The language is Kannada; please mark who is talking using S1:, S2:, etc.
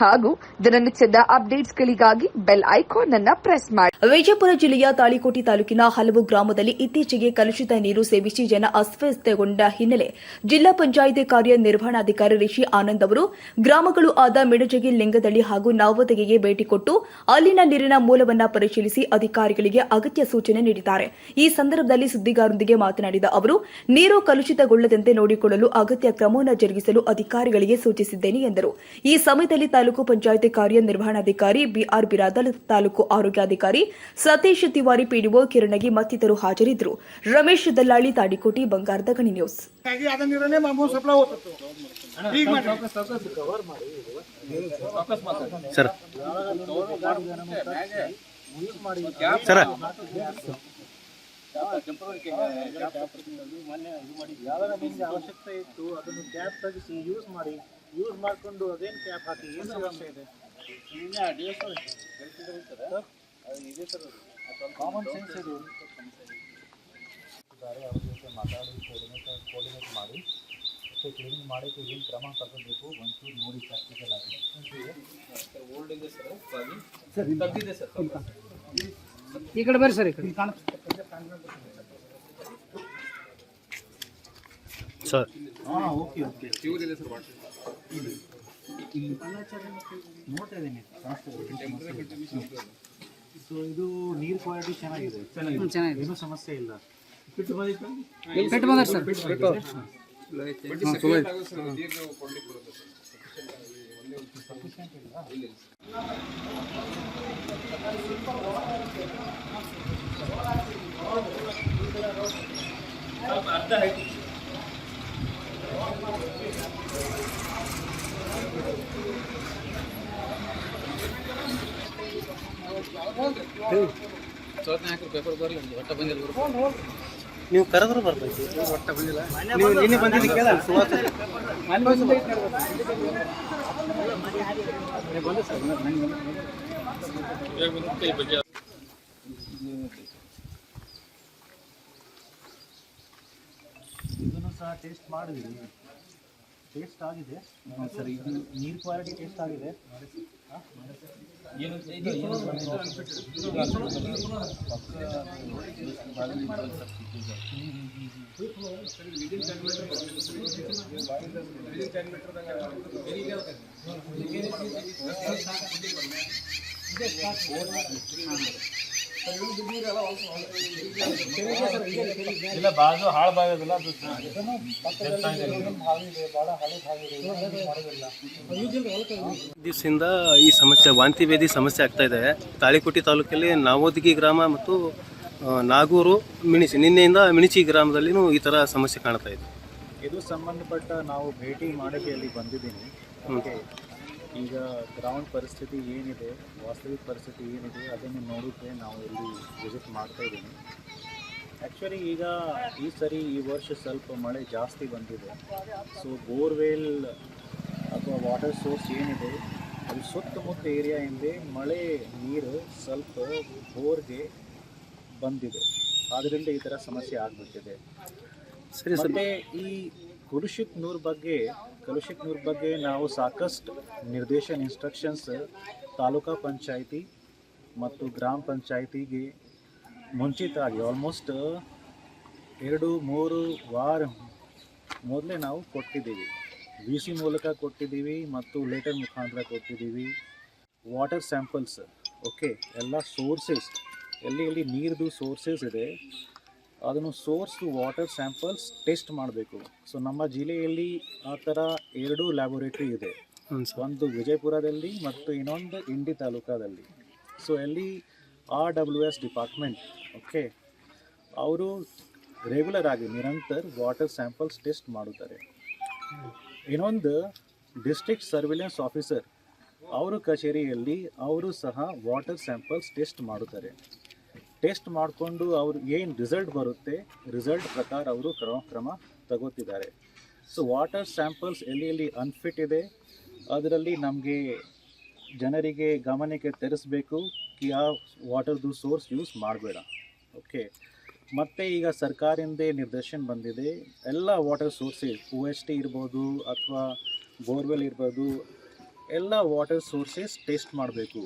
S1: ಹಾಗೂ ದಿನನಿತ್ಯದ ಅಪ್ಡೇಟ್ಸ್ಗಳಿಗಾಗಿ ಬೆಲ್ ಐಕಾನ್ ಅನ್ನು ಪ್ರೆಸ್ ಮಾಡಿ.
S2: ವಿಜಯಪುರ ಜಿಲ್ಲೆಯ ತಾಳಿಕೋಟಿ ತಾಲೂಕಿನ ಹಲವು ಗ್ರಾಮದಲ್ಲಿ ಇತ್ತೀಚೆಗೆ ಕಲುಷಿತ ನೀರು ಸೇವಿಸಿ ಜನ ಅಸ್ವಸ್ಥಗೊಂಡ ಹಿನ್ನೆಲೆ ಜಿಲ್ಲಾ ಪಂಚಾಯಿತಿ ಕಾರ್ಯನಿರ್ವಹಣಾಧಿಕಾರಿ ರಿಷಿ ಆನಂದ್ ಅವರು ಗ್ರಾಮಗಳು ಆದ ಮಿಡಜಗಿ ಲಿಂಗದಳ್ಳಿ ಹಾಗೂ ನಾವದಗಿಗೆ ಭೇಟಿ ಕೊಟ್ಟು ಅಲ್ಲಿನ ನೀರಿನ ಮೂಲವನ್ನ ಪರಿಶೀಲಿಸಿ ಅಧಿಕಾರಿಗಳಿಗೆ ಅಗತ್ಯ ಸೂಚನೆ ನೀಡಿದ್ದಾರೆ. ಈ ಸಂದರ್ಭದಲ್ಲಿ ಸುದ್ದಿಗಾರರೊಂದಿಗೆ ಮಾತನಾಡಿದ ಅವರು, ನೀರು ಕಲುಷಿತಗೊಳ್ಳದಂತೆ ನೋಡಿಕೊಳ್ಳಲು ಅಗತ್ಯ ಕ್ರಮವನ್ನು ಜರುಗಿಸಲು ಅಧಿಕಾರಿಗಳಿಗೆ ಸೂಚಿಸಿದ್ದೇನೆ ಎಂದರು. ಈ ಸಮಯದಲ್ಲಿ ತಾಲೂಕು ಪಂಚಾಯಿತಿ ಕಾರ್ಯನಿರ್ವಹಣಾಧಿಕಾರಿ ಬಿಆರ್ ಬಿರಾದಲ್ ತಾಲೂಕು ಆರೋಗ್ಯಾಧಿಕಾರಿ ಸತೀಶ್ ತಿವಾರಿ ಪಿಡಿಒ ಕಿರಣಗಿ ಮತ್ತಿತರರು ಹಾಜರಿದ್ದರು. ರಮೇಶ್ ದಲ್ಲಾಳಿ ತಾಡಿಕೋಟಿ ಬಂಗಾರದ ಗಣಿ ನ್ಯೂಸ್.
S3: ಸರ್ ಹೋಗ್ತತ್ತು. ಈಗ ಮಾಡಿ
S4: ಸರ್. ಸರ.
S3: ಯಾವಾಗ ನಿಮ್ಗೆ ಅವಶ್ಯಕತೆ ಇತ್ತು ಅದನ್ನು ಕ್ಯಾಪ್ ತೆಗಿಸಿ ಯೂಸ್ ಮಾಡಿ. ಯೂಸ್ ಮಾಡಿಕೊಂಡು ಅದೇನು ಕ್ಯಾಪ್ ಹಾಕಿ ಏನು ಸಮಸ್ಯೆ ಇದೆ? ಕಾಮನ್ ಸೆನ್ಸ್ ಇದು ಇದ್ದಾರೆ ಅವ್ರ ಜೊತೆ ಮಾತಾಡಿ ಕೋರ್ಡಿನೇಟರ್ ಕೋರ್ಡಿನೇಟ್ ಮಾಡಿ ಮತ್ತೆ ಕ್ಲೀನಿಂಗ್ ಮಾಡೋಕ್ಕೆ ಏನು ಕ್ರಮ ತಗೋಬೇಕು ಒಂಚೂರು ನೋಡಿ ಪ್ರಾಕ್ಟಿಕಲ್ ಆಗಿ.
S5: ಈ ಕಡೆ ಬರ್ರಿ ಸರ್ ಈ ಕಡೆ.
S4: ಸರ್.
S3: ಹಾಂ ಓಕೆ ಓಕೆ. ಇಲ್ಲಿ ನೋಡ್ತಾ ಇದ್ದೀನಿ ಸೊ ಇದು ನೀರು ಕ್ವಾಲಿಟಿ ಚೆನ್ನಾಗಿದೆ
S5: ಹ್ಮ್, ಚೆನ್ನಾಗಿದೆ
S3: ಏನೂ ಸಮಸ್ಯೆ ಇಲ್ಲ ಬಿಟ್ಟು
S5: ಪೆಟ್ಟು ಬಂದ್ರಿ ಸರ್
S4: ನೀವು ಕರೆದ್ರೆ ಬರ್ಬೇಕು. ನೀವು ನಿನ್ನೆ ಬಂದಿದ್ದು ಕೇಳಲ್ಲ ಸುವಾಸ.
S3: ಇದನ್ನು ಸಹ ಟೇಸ್ಟ್ ಮಾಡಿದ್ವಿ ಟೇಸ್ಟ್ ಆಗಿದೆ. ಸರ್ ಇದು ನೀರು ಕ್ವಾಲಿಟಿ ಟೇಸ್ಟ್ ಆಗಿದೆ.
S4: ಇಲ್ಲ ಬಾಜು ಹಾಳು ಬಾಗಿಲ್ಲ ಅದು ದಿವಸದಿಂದ ಈ ಸಮಸ್ಯೆ ವಾಂತಿ ಭೇದಿ ಸಮಸ್ಯೆ ಆಗ್ತಾ ಇದೆ. ತಾಳಿಕೋಟಿ ತಾಲೂಕಲ್ಲಿ ನಾವೋದಿಗಿ ಗ್ರಾಮ ಮತ್ತು ನಾಗೂರು ಮಿಣಿಸಿ ನಿನ್ನೆಯಿಂದ ಮಿಣಿಚಿ ಗ್ರಾಮದಲ್ಲಿನೂ ಈ ಥರ ಸಮಸ್ಯೆ ಕಾಣ್ತಾ ಇದೆ.
S3: ಇದು ಸಂಬಂಧಪಟ್ಟ ನಾವು ಭೇಟಿ ಮಾಡೋಕ್ಕೆ ಅಲ್ಲಿ ಬಂದಿದ್ದೀನಿ ಈಗ ಗ್ರೌಂಡ್ ಪರಿಸ್ಥಿತಿ ಏನಿದೆ ವಾಸ್ತವಿಕ ಪರಿಸ್ಥಿತಿ ಏನಿದೆ ಅದನ್ನು ನೋಡೋಕ್ಕೆ ನಾವು ಇಲ್ಲಿ ವಿಸಿಟ್ ಮಾಡ್ತಾ ಇದ್ದೀನಿ. ಆ್ಯಕ್ಚುಲಿ ಈಗ ಈ ಸರಿ ಈ ವರ್ಷ ಸ್ವಲ್ಪ ಮಳೆ ಜಾಸ್ತಿ ಬಂದಿದೆ. ಸೊ ಬೋರ್ವೆಲ್ ಅಥವಾ ವಾಟರ್ ಸೋರ್ಸ್ ಏನಿದೆ ಅಲ್ಲಿ ಸುತ್ತಮುತ್ತ ಏರಿಯಾ ಹಿಂದೆ ಮಳೆ ನೀರು ಸ್ವಲ್ಪ ಬೋರ್ಗೆ ಬಂದಿದೆ. ಆದ್ದರಿಂದ ಈ ಥರ ಸಮಸ್ಯೆ ಆಗಿಬಿಟ್ಟಿದೆ.
S4: ಸರಿ ಸರ್.
S3: ಮತ್ತೆ ಈ ಕಲುಷಿತ್ ನೂರ್ ಬಗ್ಗೆ, ಕಲುಷಿತ್ ನೂರ್ ಬಗ್ಗೆ ನಾವು ಸಾಕಷ್ಟು ನಿರ್ದೇಶನ ಇನ್ಸ್ಟ್ರಕ್ಷನ್ಸ್ ತಾಲೂಕಾ ಪಂಚಾಯಿತಿ ಮತ್ತು ಗ್ರಾಮ ಪಂಚಾಯಿತಿಗೆ ಮುಂಚಿತವಾಗಿ ಆಲ್ಮೋಸ್ಟ್ ಎರಡು, ಮೂರು ವಾರ ಮೊದಲೇ ನಾವು ಕೊಟ್ಟಿದ್ದೀವಿ. ವಿ ಸಿ ಮೂಲಕ ಕೊಟ್ಟಿದ್ದೀವಿ ಮತ್ತು ಲೇಟರ್ ಮುಖಾಂತರ ಕೊಟ್ಟಿದ್ದೀವಿ. ವಾಟರ್ ಸ್ಯಾಂಪಲ್ಸ್ ಓಕೆ ಎಲ್ಲ ಸೋರ್ಸಸ್ ಎಲ್ಲಿ ಎಲ್ಲಿ ನೀರದು ಸೋರ್ಸಸ್ ಇದೆ. ಅದನ್ನು ಸೋರ್ಸ್ ವಾಟರ್ ಸ್ಯಾಂಪಲ್ಸ್ ಟೆಸ್ಟ್ ಮಾಡಬೇಕು. ಸೊ ನಮ್ಮ ಜಿಲ್ಲೆಯಲ್ಲಿ ಆ ಥರ ಎರಡು ಲ್ಯಾಬೊರೇಟರಿ ಇದೆ. ಒಂದು ವಿಜಯಪುರದಲ್ಲಿ ಮತ್ತು ಇನ್ನೊಂದು ಇಂಡಿ ತಾಲೂಕಾದಲ್ಲಿ ಸೊ ಅಲ್ಲಿ R W S department okay ಅವರು ರೆಗ್ಯುಲರ್ ಆಗಿ ನಿರಂತರ ವಾಟರ್ ಸ್ಯಾಂಪಲ್ಸ್ ಟೆಸ್ಟ್ ಮಾಡುತ್ತಾರೆ. ಇನ್ನೊಂದು ಡಿಸ್ಟ್ರಿಕ್ಟ್ ಸರ್ವಿಲೆನ್ಸ್ ಆಫೀಸರ್ ಅವರು ಕಚೇರಿಯಲ್ಲಿ ಅವರು ಸಹ ವಾಟರ್ ಸ್ಯಾಂಪಲ್ಸ್ ಟೆಸ್ಟ್ ಮಾಡುತ್ತಾರೆ. ಟೆಸ್ಟ್ ಮಾಡಿಕೊಂಡು ಅವ್ರು ಏನು ರಿಸಲ್ಟ್ ಬರುತ್ತೆ ರಿಸಲ್ಟ್ ಪ್ರಕಾರ ಅವರು ಕ್ರಮ ಕ್ರಮ ತಗೋತಿದ್ದಾರೆ. ಸೊ ವಾಟರ್ ಸ್ಯಾಂಪಲ್ಸ್ ಎಲ್ಲಿ ಎಲ್ಲಿ ಅನ್ಫಿಟ್ ಇದೆ, ಅದರಲ್ಲಿ ನಮಗೆ ಜನರಿಗೆ ಗಮನಕ್ಕೆ ತರಿಸ್ಬೇಕು ಕಿ ಆ ವಾಟರ್ದು ಸೋರ್ಸ್ ಯೂಸ್ ಮಾಡಬೇಡ. ಓಕೆ ಮತ್ತು ಈಗ ಸರ್ಕಾರದಿಂದ ನಿರ್ದೇಶನ ಬಂದಿದೆ, ಎಲ್ಲ water sources O S T ಇರ್ಬೋದು ಅಥವಾ ಬೋರ್ವೆಲ್ ಇರ್ಬೋದು, ಎಲ್ಲ ವಾಟರ್ ಸೋರ್ಸಸ್ ಟೆಸ್ಟ್ ಮಾಡಬೇಕು.